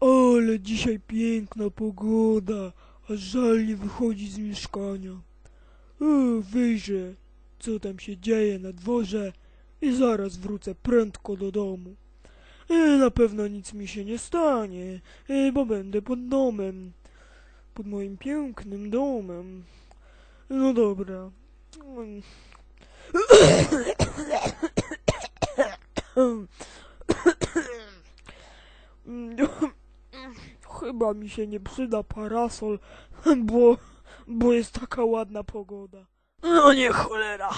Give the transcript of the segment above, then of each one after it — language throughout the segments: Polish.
Ale dzisiaj piękna pogoda, a żal nie wychodzi z mieszkania. E, wyjrzę, co tam się dzieje na dworze i zaraz wrócę prędko do domu. E, na pewno nic mi się nie stanie, e, bo będę pod domem. Pod moim pięknym domem. No dobra. Chyba mi się nie przyda parasol, bo, bo jest taka ładna pogoda. No nie cholera.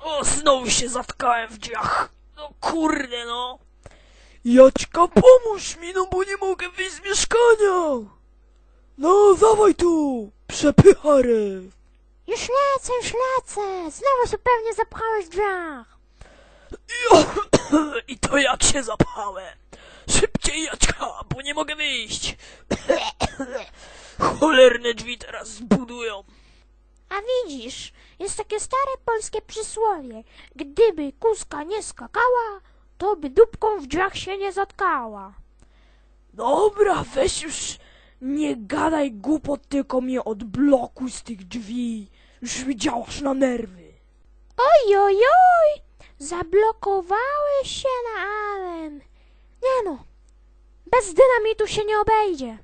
O, znowu się zatkałem w drzwiach. No kurde no. Jaćka, pomóż mi, no bo nie mogę wyjść z mieszkania! No, dawaj tu, przepychary! Już lecę, już lecę! Znowu się pewnie zapchałeś w drzwiach! I to jak się zapałem. Szybciej Jaćka, bo nie mogę wyjść. Cholerne drzwi teraz zbudują. A widzisz, jest takie stare polskie przysłowie. Gdyby kuska nie skakała, to by dupką w drzwiach się nie zatkała. Dobra, weź już nie gadaj głupot, tylko mnie odblokuj z tych drzwi. Już mi działasz na nerwy. Oj, oj, oj! Zablokowałeś się na Alem. Nie no, bez dynamitu się nie obejdzie.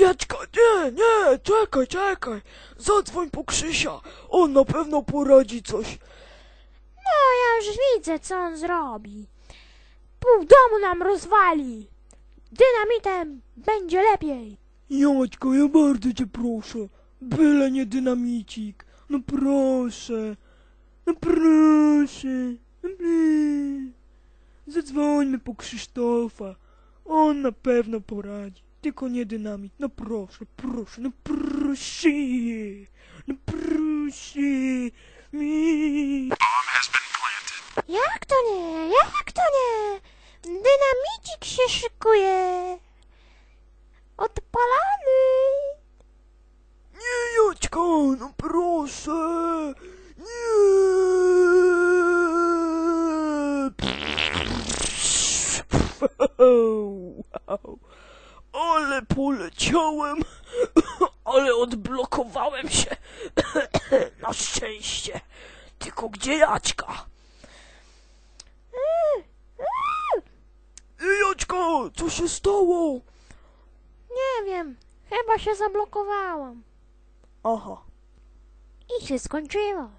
Jaćka, nie, nie, czekaj, czekaj, zadzwoń po Krzysia, on na pewno poradzi coś. No, ja już widzę, co on zrobi. Pół domu nam rozwali. Dynamitem będzie lepiej. Jaćka, ja bardzo cię proszę, byle nie dynamicik, no proszę, no proszę, no please. Zadzwońmy po Krzysztofa, on na pewno poradzi, tylko nie dynamit, no proszę, proszę, no proszę, no proszę, mi. Jak to nie? Jak to nie? Dynamicik się szykuje. Odpalany. Nie, Jaćka, no proszę, Wow. Ale poleciałem. Ale odblokowałem się. Na szczęście. Tylko gdzie Jaćka? Ej, Jaćka, co się stało? Nie wiem, chyba się zablokowałam. Aha. I się skończyło.